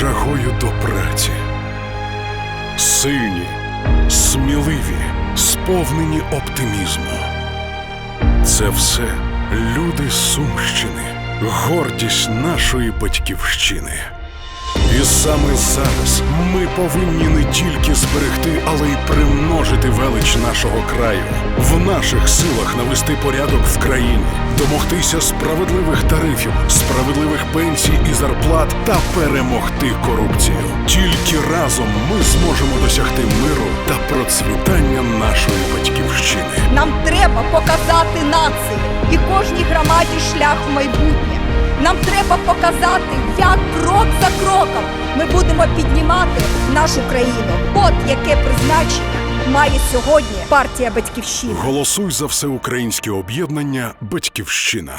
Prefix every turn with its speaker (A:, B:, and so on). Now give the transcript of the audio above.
A: жагою до праці, сильні, сміливі, сповнені оптимізму. Це все люди Сумщини, гордість нашої батьківщини. І саме зараз ми повинні не тільки зберегти, але й примножити велич нашого краю. В наших силах навести порядок в країні, домогтися справедливих тарифів, справедливих пенсій і зарплат та перемогти корупцію. Тільки разом ми зможемо досягти миру та процвітання нашої батьківщини.
B: Нам треба показати нації і кожній громаді шлях в майбутнє. Нам треба показати, як крок за кроком ми будемо піднімати нашу країну. От яке призначення має сьогодні партія Батьківщина.
A: Голосуй за всеукраїнське об'єднання Батьківщина.